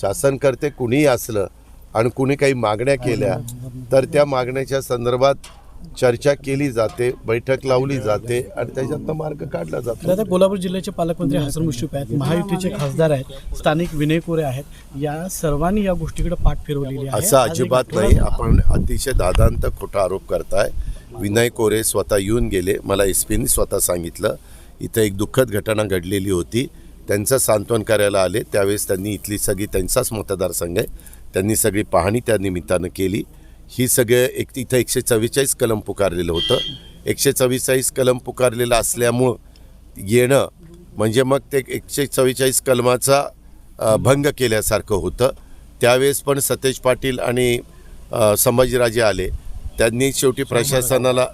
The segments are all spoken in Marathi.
शासनकर्ते कुणीही असलं आणि कुणी काही मागण्या केल्या तर त्या मागण्याच्या संदर्भात चर्चा केली जाते बैठक लावली जाते आणि त्याच्यातनं मार्ग काढला जातो. दादा कोल्हापूर जिल्ह्याचे पालकमंत्री हसन मुश्रीफ आहेत महायुतीचे खासदार आहेत स्थानिक विनय कोरे आहेत. या सर्वांनी या गोष्टीकडे पाठ फिरवलेली आहे. असं अजिबात नाही. आपण अतिशय दादांत खोटा आरोप करताय. विनय कोरे स्वतः येऊन गेले. मला एस पीनी स्वतः सांगितलं. इथं एक दुःखद घटना घडलेली होती. त्यांचं सांत्वन करायला आले त्यावेळेस त्यांनी इथली सगळी त्यांचाच मतदारसंघ आहे. त्यांनी सगळी पाहणी त्या निमित्तानं केली. ही सगळे एक इथं एकशे चव्वेचाळीस कलम पुकारलेलं होतं. एकशे चव्वेचाळीस कलम पुकारलेलं असल्यामुळं येणं म्हणजे मग ते एकशे चव्वेचाळीस कलमाचा भंग केल्यासारखं होतं. त्यावेळेस पण सतेज पाटील आणि संभाजीराजे आले. त्यांनी शेवटी प्रशासनाला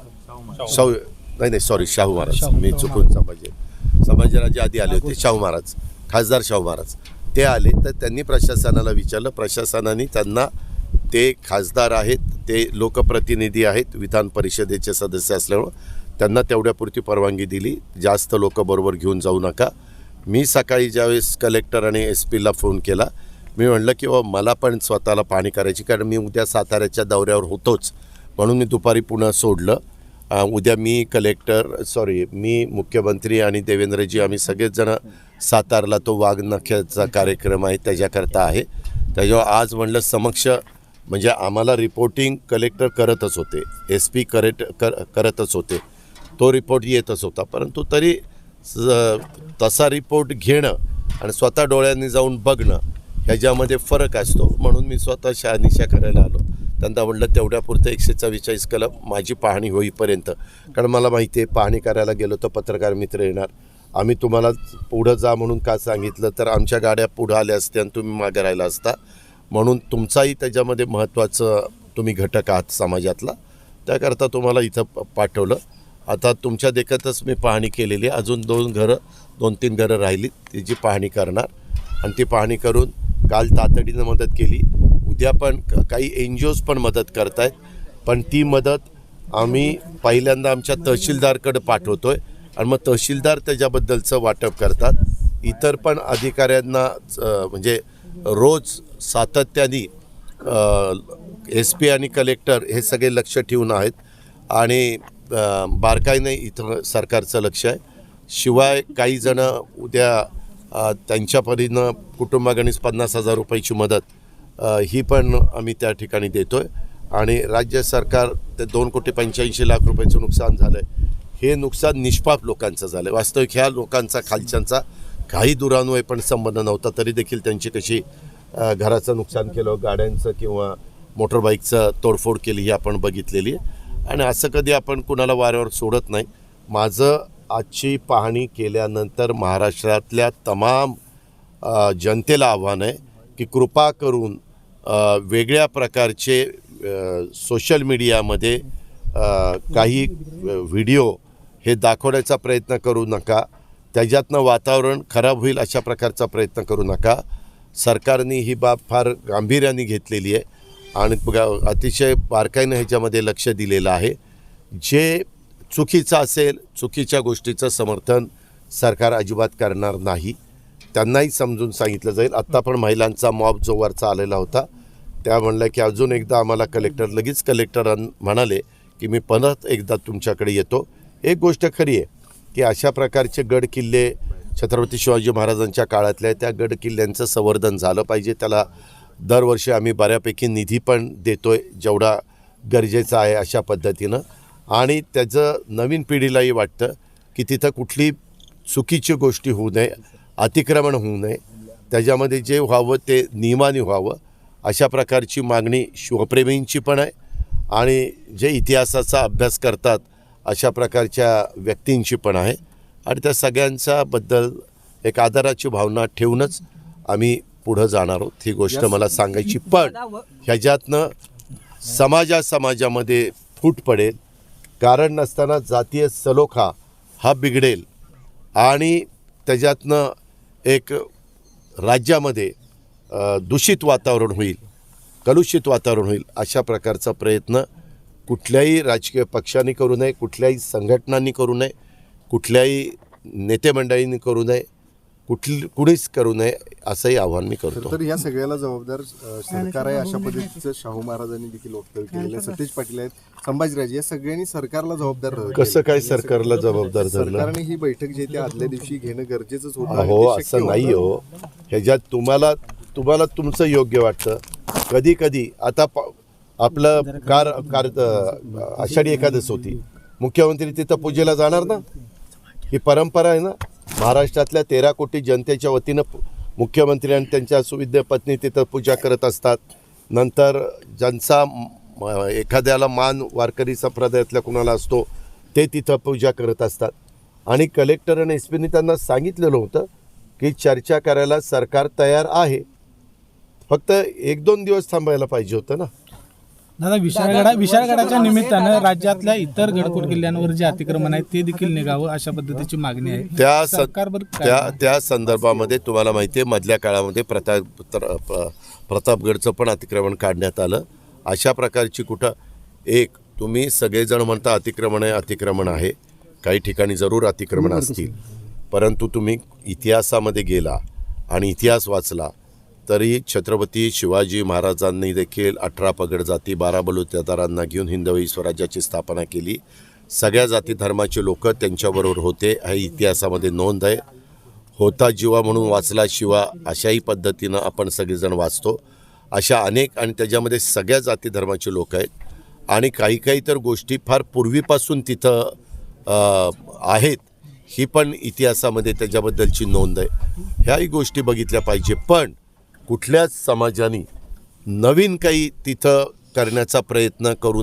शाहू नाही नाही सॉरी शाहू महाराज. मी चुकून संभाजी. संभाजीराजे आधी आले होते शाहू महाराज खासदार शाहू महाराज. ते आले तर त्यांनी प्रशासनाला विचारलं. प्रशासनाने त्यांना ते खासदार आहेत ते लोकप्रतिनिधी आहेत विधान परिषदेचे सदस्य असल्यामुळं त्यांना तेवढ्यापुरती परवानगी दिली. जास्त लोक बरोबर घेऊन जाऊ नका. मी सकाळी ज्यावेळेस कलेक्टर आणि एस पीला फोन केला मी म्हणलं की बाबा मला पण स्वतःला पाहणी करायची कारण मी उद्या साताऱ्याच्या दौऱ्यावर होतोच. म्हणून मी दुपारी पुन्हा सोडलं. उद्या मी कलेक्टर सॉरी मी मुख्यमंत्री आणि देवेंद्रजी आम्ही सगळेचजणं सातारला तो वाघनख्याचा कार्यक्रम आहे त्याच्याकरता आहे. त्याच्यावर आज म्हणलं समक्ष म्हणजे आम्हाला रिपोर्टिंग कलेक्टर करतच होते. एस पी करेट कर करतच होते. तो रिपोर्ट येतच होता. परंतु तरी तसा रिपोर्ट घेणं आणि स्वतः डोळ्यांनी जाऊन बघणं ह्याच्यामध्ये फरक असतो. म्हणून मी स्वतः शहानिशा करायला आलो. त्यांना म्हणलं तेवढ्यापुरतं एकशे चव्वेचाळीस कलम माझी पाहणी होईपर्यंत. कारण मला माहिती आहे पाहणी करायला गेलो तर पत्रकार मित्र येणार. आम्ही तुम्हाला पुढं जा म्हणून का सांगितलं तर आमच्या गाड्या पुढं आल्या असत्या आणि तुम्ही मागे राहिला असता. म्हणून तुमचाही त्याच्यामध्ये महत्त्वाचं तुम्ही घटक आहात समाजातला. त्याकरता तुम्हाला इथं प- पाठवलं. आता तुमच्या देखतच मी पाहणी केलेली आहे. अजून दोन घरं दोन तीन घरं राहिली त्याची पाहणी करणार. आणि ती पाहणी करून काल तातडीनं मदत केली. पण काही एन जी ओज पण मदत करत आहेत पण ती मदत आम्ही पहिल्यांदा आमच्या तहसीलदारकडे पाठवतो आहे आणि मग तहसीलदार त्याच्याबद्दलचं वाटप करतात. इतर पण अधिकाऱ्यांना म्हणजे रोज सातत्याने एस पी आणि कलेक्टर हे सगळे लक्ष ठेवून आहेत आणि बारकाईने इथं सरकारचं लक्ष आहे. शिवाय काही जण उद्या त्यांच्या परीनं कुटुंबागणीस पन्नास हजार रुपयाची मदत ही पण आम्ही त्या ठिकाणी देतो आहे आणि राज्य सरकार ते दोन कोटी पंच्याऐंशी लाख रुपयाचं नुकसान झालं आहे हे नुकसान निष्पाप लोकांचं झालं आहे वास्तविक ह्या लोकांचा खालच्यांचा काही दुरान्वय पण संबंध नव्हता तरी देखील त्यांची कशी घराचं नुकसान केलं गाड्यांचं किंवा मोटरबाईकचं तोडफोड केली ही आपण बघितलेली आहे. आणि असं कधी आपण कुणाला वाऱ्यावर सोडत नाही. माझं आजची पाहणी केल्यानंतर महाराष्ट्रातल्या तमाम जनतेला आव्हान आहे की कृपा करून वेगळ्या प्रकारचे सोशल मीडियामध्ये काही व्हिडिओ हे दाखवण्याचा प्रयत्न करू नका. त्याच्यातनं वातावरण खराब होईल अशा प्रकारचा प्रयत्न करू नका. सरकारने ही बाब फार गांभीर्याने घेतलेली आहे. आणि बघा अतिशय बारकाईनं ह्याच्यामध्ये लक्ष दिलेलं आहे. जे चुकीचं असेल चुकीच्या गोष्टीचं समर्थन सरकार अजिबात करणार नाही. त्यांनाही समजून सांगितलं जाईल. आत्ता पण महिलांचा मॉब जो वरचा आलेला होता त्या म्हणल्या की अजून एकदा आम्हाला कलेक्टर लगेच कलेक्टर म्हणाले की मी परत एकदा तुमच्याकडे येतो. एक गोष्ट खरी आहे की अशा प्रकारचे गड किल्ले छत्रपती शिवाजी महाराजांच्या काळातल्या त्या गड किल्ल्यांचं संवर्धन झालं पाहिजे. त्याला दरवर्षी आम्ही बऱ्यापैकी निधी पण देतो आहे जेवढा गरजेचा आहे अशा पद्धतीनं. आणि त्याचं नवीन पिढीलाही वाटतं की तिथं कुठली चुकीची गोष्टी होऊ नये. अतिक्रमण होऊ नये. त्याच्यामध्ये जे व्हावं ते नियमाने व्हावं. अशा प्रकारची मागणी शिवप्रेमींची पण आहे आणि जे इतिहासाचा अभ्यास करतात अशा प्रकारच्या व्यक्तींची पण आहे. आणि त्या सगळ्यांच्या बद्दल एक आदराची भावना ठेवूनच आम्ही पुढं जाणार आहोत. ही गोष्ट मला सांगायची. पण ह्याच्यातनं समाजा समाजामध्ये फूट पडेल. कारण नसताना जातीय सलोखा हा बिघडेल. आणि त्याच्यातनं एक राज्यामध्ये दूषित वातावरण होईल कलुषित वातावरण होईल अशा प्रकारचा प्रयत्न कुठल्याही राजकीय पक्षांनी करू नये कुठल्याही संघटनांनी करू नये कुठल्याही नेतेमंडळींनी करू नये. कुठली कुणीच करू नये असंही आव्हान मी करतो. तर या सगळ्याला जबाबदार अ, सरकार आहे अशा पद्धतीचं शाहू महाराजांनी देखील वक्तव्य केलेलं आहे. सतीश पाटील आहेत संभाजीराजे या सगळ्यांनी सरकारला जबाबदार धरलं. कसं काय सरकारला जबाबदार धरलं? सरकारने ही बैठक जी आहे ती आदल्या दिवशी घेणं गरजेचंच होतं. आणि हो ते शक्य असं नाही. हो. ह्याच्यात तुम्हाला तुम्हाला तुमचं योग्य वाटतं. कधी कधी आता प- आपलं कार कार आषाढी एकादश होती. मुख्यमंत्री तिथं पूजेला जाणार ना? ही परंपरा आहे ना? महाराष्ट्रातल्या तेरा कोटी जनतेच्या वतीनं मुख्यमंत्री आणि त्यांच्या सुविद्य पत्नी तिथं पूजा करत असतात. नंतर ज्यांचा म- एखाद्याला मान वारकरी संप्रदायातल्या कुणाला असतो ते तिथं पूजा करत असतात. आणि कलेक्टर आणि एस पीने त्यांना सांगितलेलं होतं की चर्चा करायला सरकार तयार आहे. फक्त एक दोन दिवस थांबायला पाहिजे होतं ना? दादा विशाळगडा विशाळगडाच्या निमित्तानं राज्यातल्या इतर गडकोट किल्ल्यांवर जे अतिक्रमण आहे ते देखील निघावं अशा पद्धतीची मागणी आहे. त्या सरकारवर त्या त्या संदर्भामध्ये तुम्हाला माहिती आहे मधल्या काळामध्ये प्रताप प्रतापगडचं पण अतिक्रमण काढण्यात आलं. अशा प्रकारची कुठं एक तुम्ही सगळेजण म्हणता अतिक्रमण आहे अतिक्रमण आहे. काही ठिकाणी जरूर अतिक्रमण असतील. परंतु तुम्ही इतिहासामध्ये गेला आणि इतिहास वाचला तरी छत्रपती शिवाजी महाराजांनी देखील अठरा पगड जाती बारा बलुतेदारांना घेऊन हिंदवी स्वराज्याची स्थापना केली. सगळ्या जाती धर्माचे लोक त्यांच्याबरोबर होते. हे इतिहासामध्ये नोंद आहे. होता जीवा म्हणून वाचला शिवा अशाही पद्धतीनं आपण सगळेजण वाचतो. अशा अनेक आणि त्याच्यामध्ये सगळ्या जाती धर्माचे लोक आहेत. आणि काही काही तर गोष्टी फार पूर्वीपासून तिथं आहेत. ही पण इतिहासामध्ये त्याच्याबद्दलची नोंद आहे. ह्याही गोष्टी बघितल्या पाहिजे. पण कुठल्याच समाजाने नवीन काही तिथं करण्याचा प्रयत्न करू